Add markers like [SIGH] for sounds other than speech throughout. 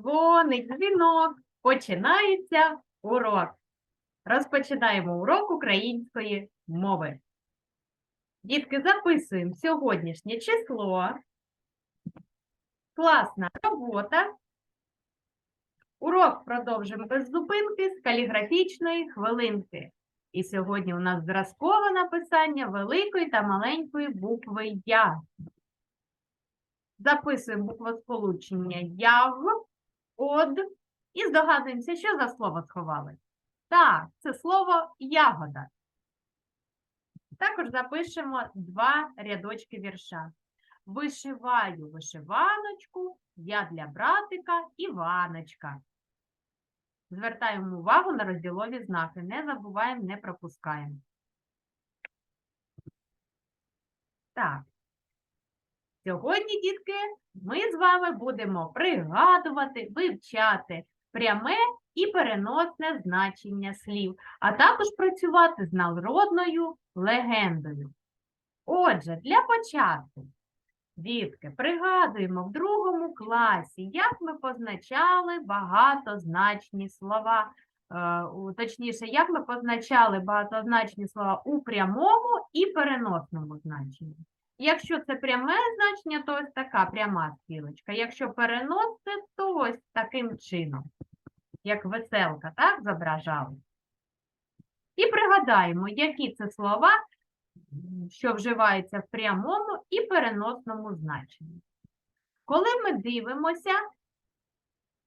Дзвонить дзвінок, починається урок. Розпочинаємо урок української мови. Дітки, записуємо сьогоднішнє число. Класна робота. Урок продовжимо без зупинки з каліграфічної хвилинки. І сьогодні у нас зразкове написання великої та маленької букви Я. Записуємо буквосполучення яв, од і здогадуємося, що за слово сховали. Так, це слово ягода. Також запишемо два рядочки вірша. Вишиваю вишиваночку, я для братика Іваночка. Звертаємо увагу на розділові знаки. Не забуваємо, не пропускаємо. Так. Сьогодні, дітки, ми з вами будемо пригадувати, вивчати пряме і переносне значення слів, а також працювати з народною легендою. Отже, для початку, дітки, пригадуємо в другому класі, як ми позначали багатозначні слова. е, Точніше, як ми позначали багатозначні слова у прямому і переносному значенні. Якщо це пряме значення, то ось така пряма стрілочка. Якщо переносне, то ось таким чином, як веселка, так, зображали. І пригадаємо, які це слова, що вживаються в прямому і переносному значенні. Коли ми дивимося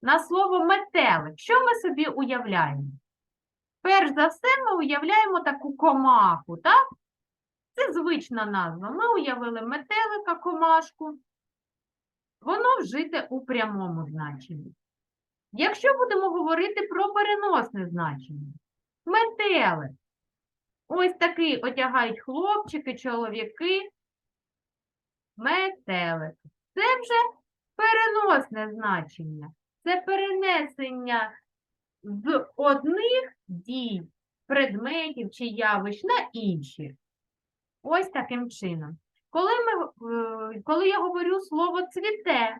на слово метелик, що ми собі уявляємо? Перш за все, ми уявляємо таку комаху, так? Це звична назва. Ми уявили метелика, комашку. Воно вжите у прямому значенні. Якщо будемо говорити про переносне значення, метелик. Ось такий одягають хлопчики, чоловіки. Метелик. Це вже переносне значення. Це перенесення з одних дій, предметів чи явищ на інші. Ось таким чином. Коли, ми, е, коли я говорю слово цвіте,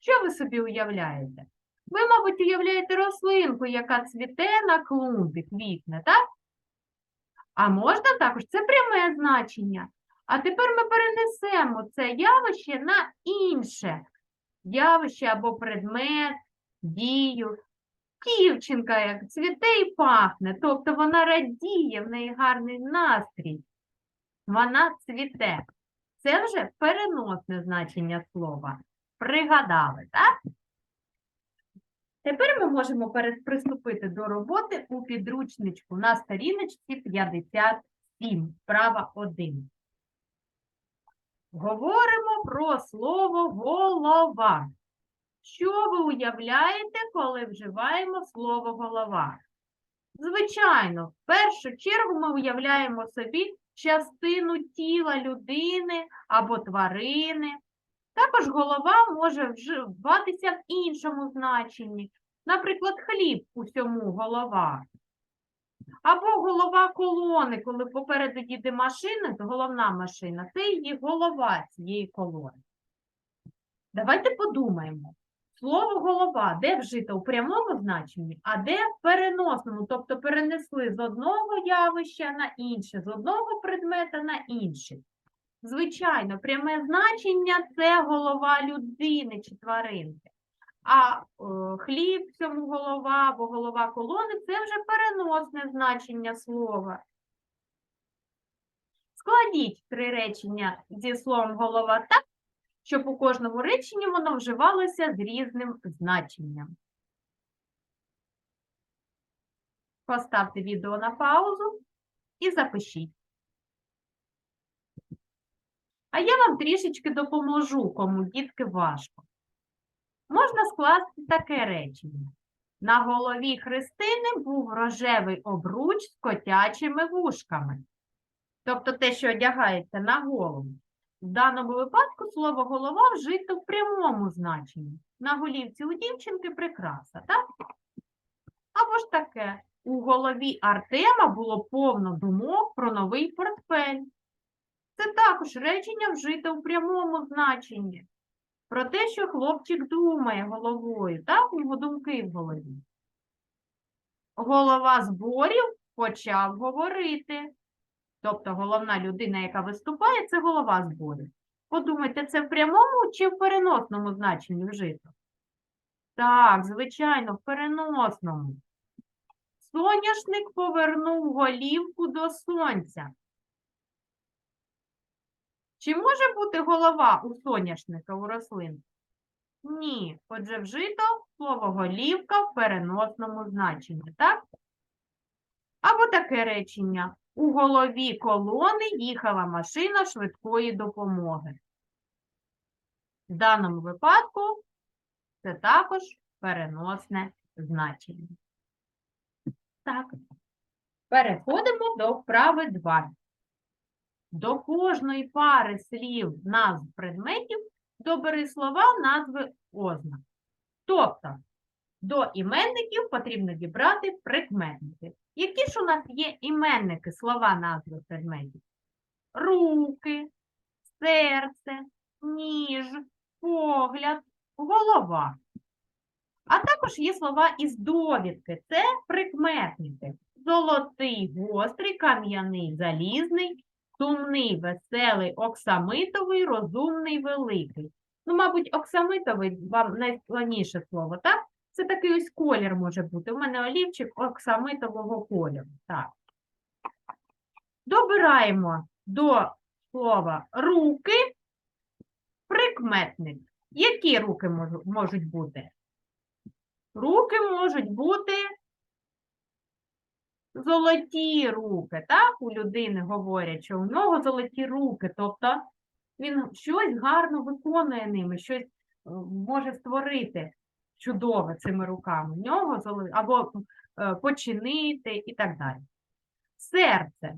що ви собі уявляєте? Ви, мабуть, уявляєте рослинку, яка цвіте на клумбі, квітне, так? А можна також, це пряме значення. А тепер ми перенесемо це явище на інше явище або предмет, дію. Дівчинка як цвіте і пахне, тобто вона радіє, в неї гарний настрій вона цвіте. Це вже переносне значення слова. Пригадали, так? Тепер ми можемо приступити до роботи у підручничку на сторіночці 57, права 1. Говоримо про слово голова. Що ви уявляєте, коли вживаємо слово голова? Звичайно, в першу чергу ми уявляємо собі частину тіла людини або тварини. Також голова може вживатися в іншому значенні. Наприклад, хліб усьому голова. Або голова колони, коли попереду їде машина, то головна машина, це її голова цієї колони. Давайте подумаємо. Слово голова де вжито у прямому значенні, а де в переносному, тобто перенесли з одного явища на інше, з одного предмета на інший. Звичайно, пряме значення це голова людини чи тваринки. А е, хліб цьому голова або голова колони це вже переносне значення слова. Складіть три речення зі словом голова так, щоб у кожному реченні воно вживалося з різним значенням. Поставте відео на паузу і запишіть. А я вам трішечки допоможу, кому дітки важко. Можна скласти таке речення. На голові Христини був рожевий обруч з котячими вушками. Тобто те, що одягається на голову. В даному випадку слово голова вжито в прямому значенні. На голівці у дівчинки прикраса, так? Або ж таке, у голові Артема було повно думок про новий портфель. Це також речення вжите у прямому значенні. про те, що хлопчик думає головою, так, у нього думки в голові. Голова зборів почав говорити. Тобто головна людина, яка виступає, це голова зборів. Подумайте, це в прямому чи в переносному значенні вжито? Так, звичайно, в переносному. Соняшник повернув голівку до сонця. Чи може бути голова у соняшника у рослин? Ні. Отже, вжито слово голівка в переносному значенні, так? Або таке речення. У голові колони їхала машина швидкої допомоги. В даному випадку це також переносне значення. Так. Переходимо до вправи 2. До кожної пари слів назв предметів добери слова назви ознак. Тобто до іменників потрібно дібрати прикметники. Які ж у нас є іменники, слова назви предметів? Руки, серце, ніж, погляд, голова. А також є слова із довідки. Це прикметники. Золотий, гострий, кам'яний, залізний, сумний, веселий, оксамитовий, розумний, великий. Ну, мабуть, оксамитовий вам найскладніше слово, так? Це такий ось колір може бути. У мене олівчик оксамитового кольору. Так. Добираємо до слова руки прикметник. Які руки можуть бути? Руки можуть бути золоті руки, так? У людини говорять, що у нього золоті руки, тобто він щось гарно виконує ними, щось е, може створити чудове цими руками. У нього золо- або е, починити і так далі. Серце.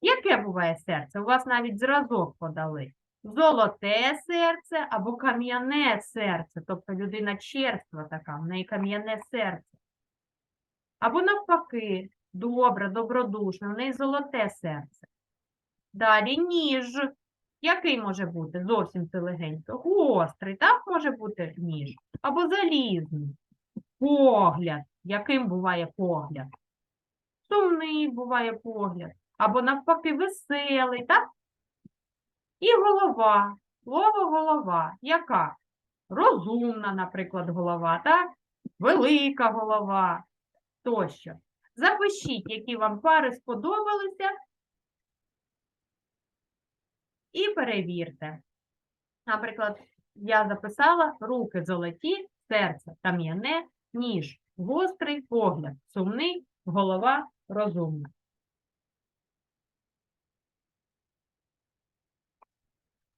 Яке буває серце? У вас навіть зразок подали. Золоте серце або кам'яне серце, тобто людина черства така, в неї кам'яне серце. Або навпаки, добра, добродушна, в неї золоте серце. Далі ніж. Який може бути? Зовсім це легенько. Гострий, так може бути ніж. Або залізний. Погляд. Яким буває погляд? Сумний буває погляд. Або навпаки веселий, так? І голова. Слово голова. Яка? Розумна, наприклад, голова, так? Велика голова тощо. Запишіть, які вам пари сподобалися, і перевірте. Наприклад, я записала руки золоті, серце кам'яне, ніж гострий, погляд сумний, голова розумна.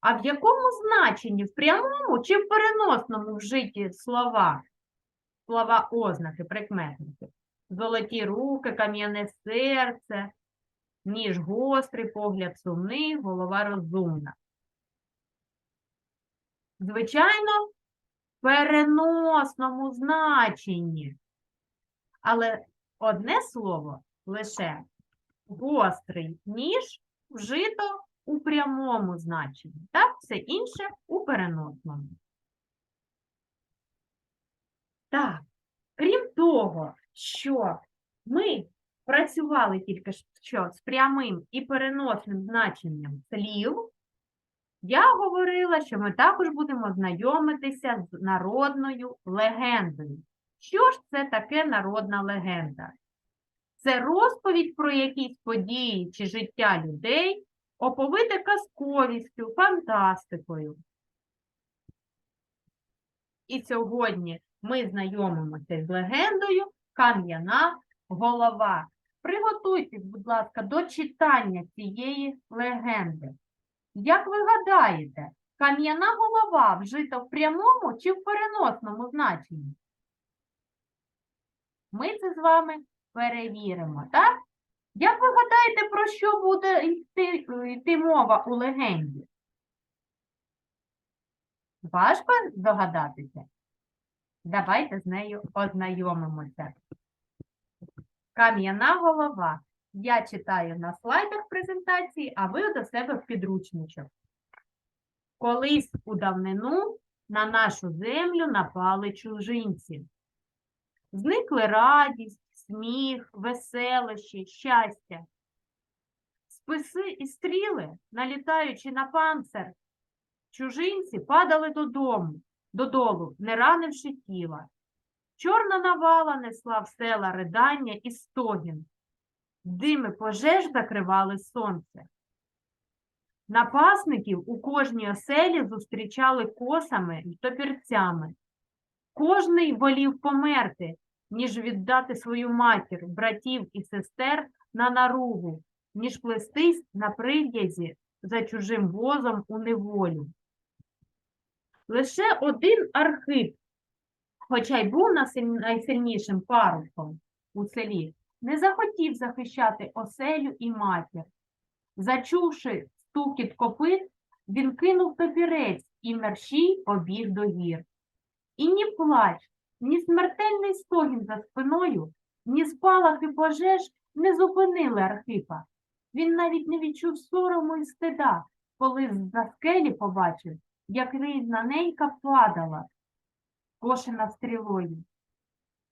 А в якому значенні? В прямому чи в переносному вжиті слова? Слова ознаки, прикметники. Золоті руки, кам'яне серце, ніж гострий, погляд сумний, голова розумна. Звичайно, в переносному значенні. Але одне слово лише гострий ніж вжито у прямому значенні. Так, все інше у переносному. Так, крім того, що ми працювали тільки що з прямим і переносним значенням слів, я говорила, що ми також будемо знайомитися з народною легендою. Що ж це таке народна легенда? Це розповідь про якісь події чи життя людей, оповите казковістю, фантастикою. І сьогодні ми знайомимося з легендою Кам'яна голова. Приготуйтесь, будь ласка, до читання цієї легенди. Як ви гадаєте, кам'яна голова вжита в прямому чи в переносному значенні? Ми це з вами перевіримо, так? Як ви гадаєте, про що буде йти, йти мова у легенді? Важко здогадатися? Давайте з нею ознайомимося. Кам'яна голова. Я читаю на слайдах презентації, а ви до себе в підручничок. Колись у давнину на нашу землю напали чужинці. Зникли радість, сміх, веселощі, щастя. Списи і стріли, налітаючи на панцир, чужинці падали додому, додолу, не ранивши тіла. Чорна навала несла в села ридання і стогін. Дими пожеж закривали сонце. Напасників у кожній оселі зустрічали косами й топірцями. Кожний волів померти, ніж віддати свою матір, братів і сестер на наругу, ніж плестись на прив'язі за чужим возом у неволю. Лише один архип, хоча й був найсильнішим парубком у селі, не захотів захищати оселю і матір. Зачувши стукіт копит, він кинув топірець і мерщій побіг до гір. І ні плач, ні смертельний стогін за спиною, ні спалахи пожеж не зупинили Архипа. Він навіть не відчув сорому і стида, коли з-за скелі побачив, як різна ненька падала, кошена стрілою.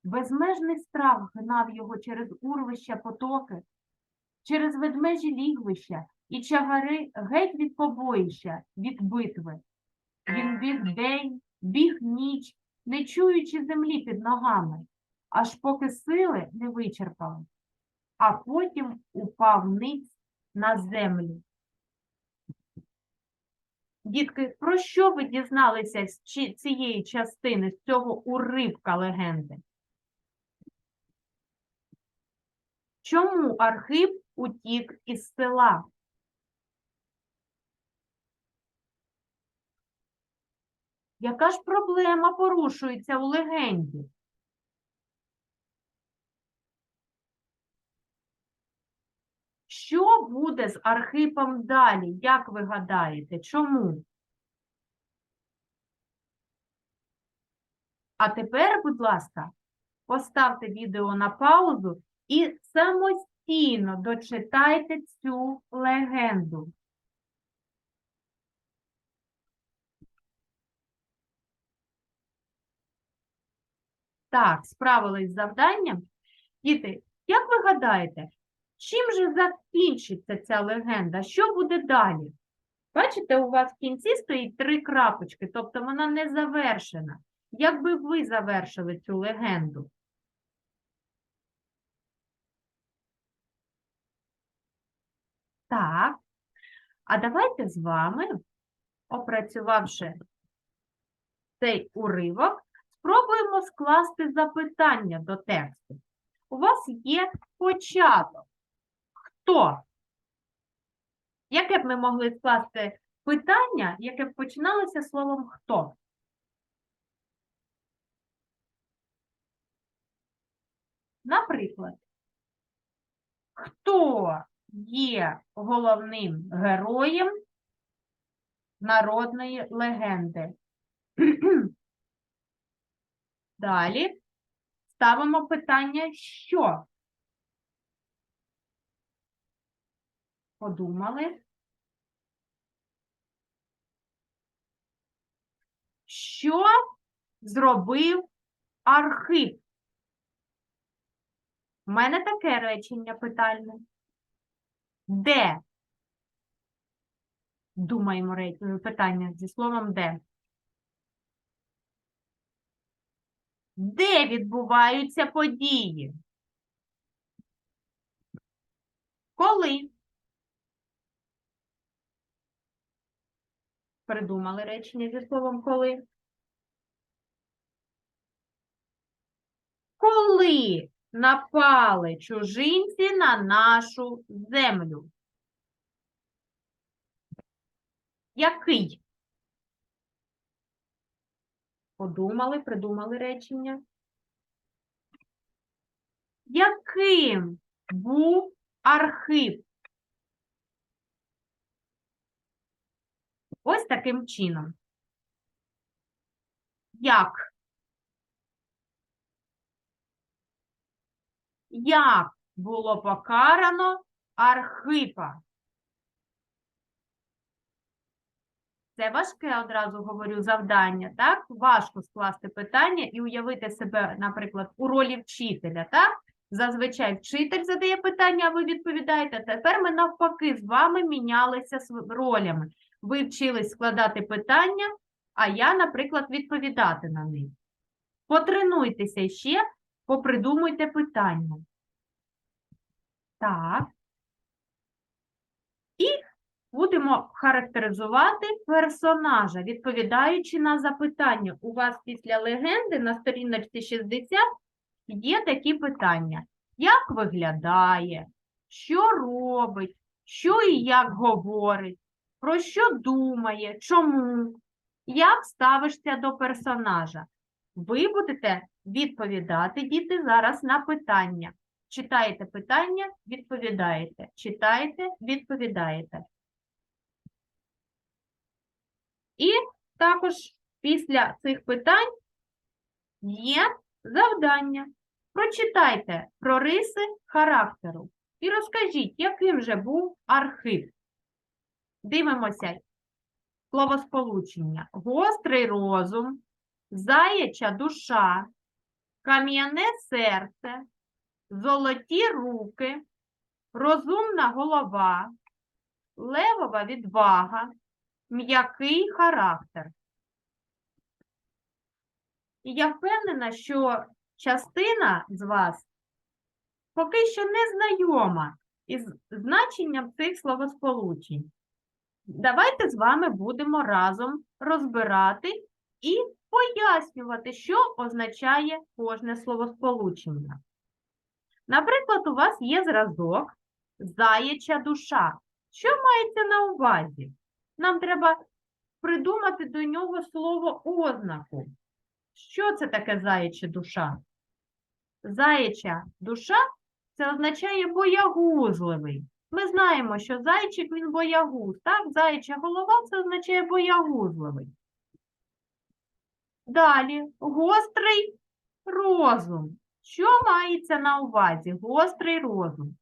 Безмежний страх гнав його через урвища потоки, через ведмежі лігвища і чагари геть від побоїща, від битви. Він біг день, біг ніч, не чуючи землі під ногами, аж поки сили не вичерпали, а потім упав ниць на землю. Дітки, про що ви дізналися з цієї частини, з цього уривка легенди? Чому Архип утік із села? Яка ж проблема порушується у легенді? Що буде з Архипом далі? Як ви гадаєте? Чому? А тепер, будь ласка, поставте відео на паузу і самостійно дочитайте цю легенду. Так, справились з завданням. Діти, як ви гадаєте, чим же закінчиться ця легенда? Що буде далі? Бачите, у вас в кінці стоїть три крапочки, тобто вона не завершена. Як би ви завершили цю легенду? Так. А давайте з вами, опрацювавши цей уривок, спробуємо скласти запитання до тексту. У вас є початок. Хто? Яке б ми могли скласти питання, яке б починалося словом хто? Наприклад, хто є головним героєм народної легенди? [CLEARS THROAT] Далі ставимо питання що? Подумали. Що зробив Архип? У мене таке речення питальне. Де? Думаємо питання зі словом де. Де відбуваються події? Коли? Придумали речення зі словом коли? Коли напали чужинці на нашу землю? Який? Подумали, придумали речення. Яким був Архип? Ось таким чином. Як? Як було покарано Архипа? Це важке одразу говорю завдання, так? Важко скласти питання і уявити себе, наприклад, у ролі вчителя, так? Зазвичай вчитель задає питання, а ви відповідаєте. Тепер ми навпаки з вами мінялися ролями. Ви вчились складати питання, а я, наприклад, відповідати на них. Потренуйтеся ще, попридумуйте питання. Так. І будемо характеризувати персонажа, відповідаючи на запитання. У вас після легенди на сторіночці 60 є такі питання. Як виглядає, що робить, що і як говорить, про що думає, чому, як ставишся до персонажа. Ви будете відповідати, діти, зараз на питання. Читаєте питання, відповідаєте. Читаєте, відповідаєте. І також після цих питань є завдання. Прочитайте про риси характеру і розкажіть, яким же був архив. Дивимося словосполучення. Гострий розум, заяча душа, кам'яне серце, золоті руки, розумна голова, левова відвага, м'який характер. І я впевнена, що частина з вас поки що не знайома із значенням цих словосполучень. Давайте з вами будемо разом розбирати і пояснювати, що означає кожне словосполучення. Наприклад, у вас є зразок заяча душа. Що мається на увазі? Нам треба придумати до нього слово ознаку. Що це таке заяча душа? Заяча душа це означає боягузливий. Ми знаємо, що зайчик він боягуз, так? Заяча голова це означає боягузливий. Далі гострий розум. Що мається на увазі? Гострий розум.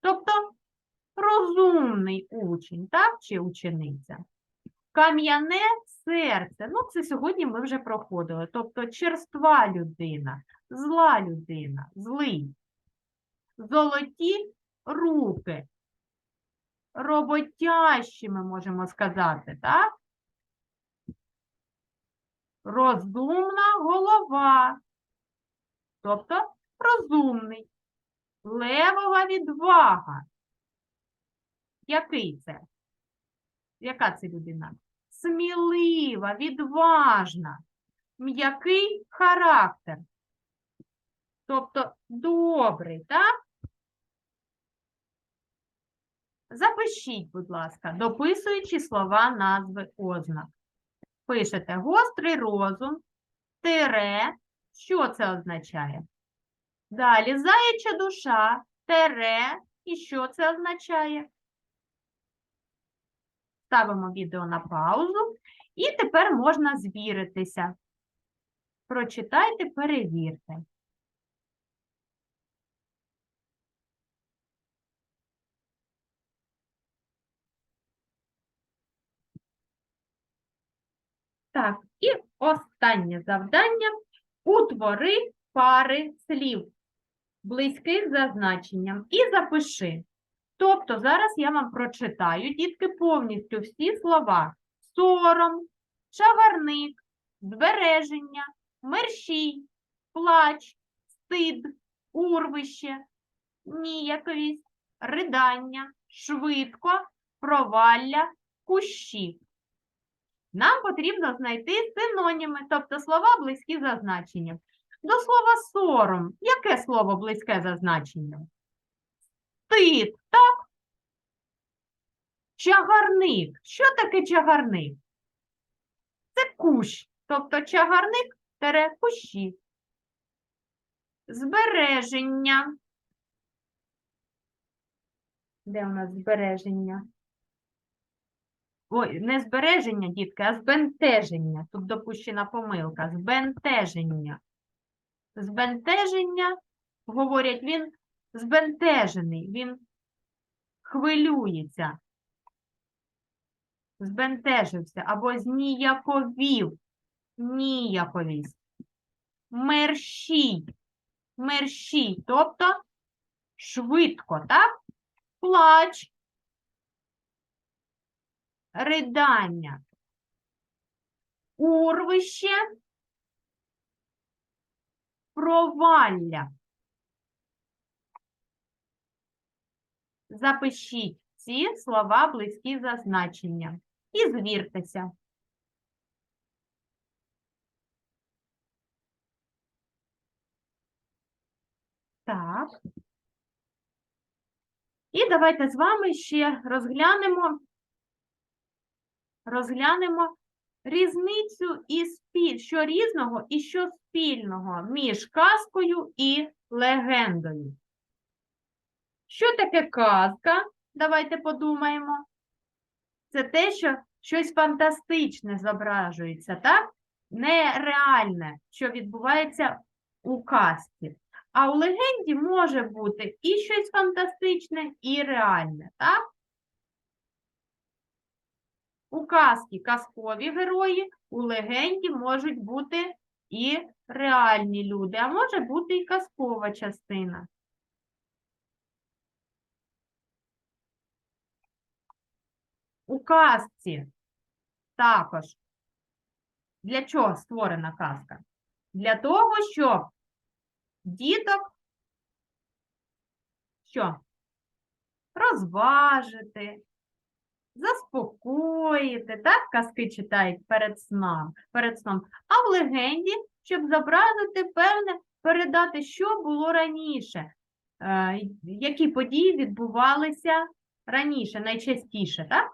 Тобто розумний учень, так, чи учениця. Кам'яне серце. Ну, це сьогодні ми вже проходили. Тобто черства людина, зла людина, злий. Золоті руки. Роботящі, ми можемо сказати, так? Розумна голова. Тобто розумний. Левова відвага. Який це? Яка це людина? Смілива, відважна, м'який характер. Тобто добрий, так? Запишіть, будь ласка, дописуючи слова назви ознак. Пишете гострий розум, тире. Що це означає? Далі заяча душа, тере. І що це означає? Ставимо відео на паузу. І тепер можна звіритися. Прочитайте, перевірте. Так, і останнє завдання. Утвори пари слів, близьких за значенням, і запиши. Тобто зараз я вам прочитаю, дітки, повністю всі слова. Сором, чагарник, збереження, мерщій, плач, стид, урвище, ніяковість, ридання, швидко, провалля, кущі. Нам потрібно знайти синоніми, тобто слова близькі за значенням. До слова сором. Яке слово близьке за значенням? Стид, так? Чагарник. Що таке чагарник? Це кущ, тобто чагарник тере кущі. Збереження. Де у нас збереження? Ой, не збереження, дітки, а збентеження. Тут допущена помилка. Збентеження. Збентеження, говорять, він збентежений, він хвилюється. збентежився або зніяковів. Ніяковість. Мерщій. Мерщій, тобто швидко, так? Плач. Ридання. Урвище. Провалля. Запишіть ці слова близькі за значенням і звіртеся. Так. І давайте з вами ще розглянемо, розглянемо різницю і спіль, що різного і що спільного між казкою і легендою. Що таке казка? Давайте подумаємо. Це те, що щось фантастичне зображується, так? Нереальне, що відбувається у казці. А у легенді може бути і щось фантастичне, і реальне, так? У казці казкові герої, у легенді можуть бути і реальні люди, а може бути і казкова частина. У казці також. Для чого створена казка? Для того, щоб діток що? Розважити, заспокоїти, так, казки читають перед сном, перед сном. А в легенді, щоб зобразити певне, передати, що було раніше, е, які події відбувалися раніше, найчастіше, так?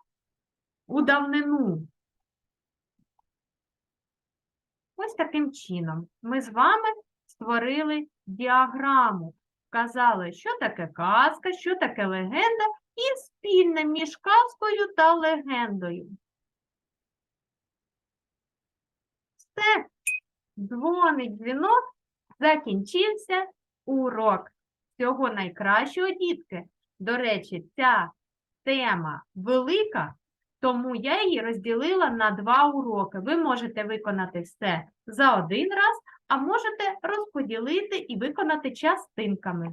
У давнину. Ось таким чином ми з вами створили діаграму. Казали, що таке казка, що таке легенда, і спільне між казкою та легендою. Все, дзвонить дзвінок, закінчився урок. Всього найкращого, дітки. До речі, ця тема велика, тому я її розділила на два уроки. Ви можете виконати все за один раз, а можете розподілити і виконати частинками.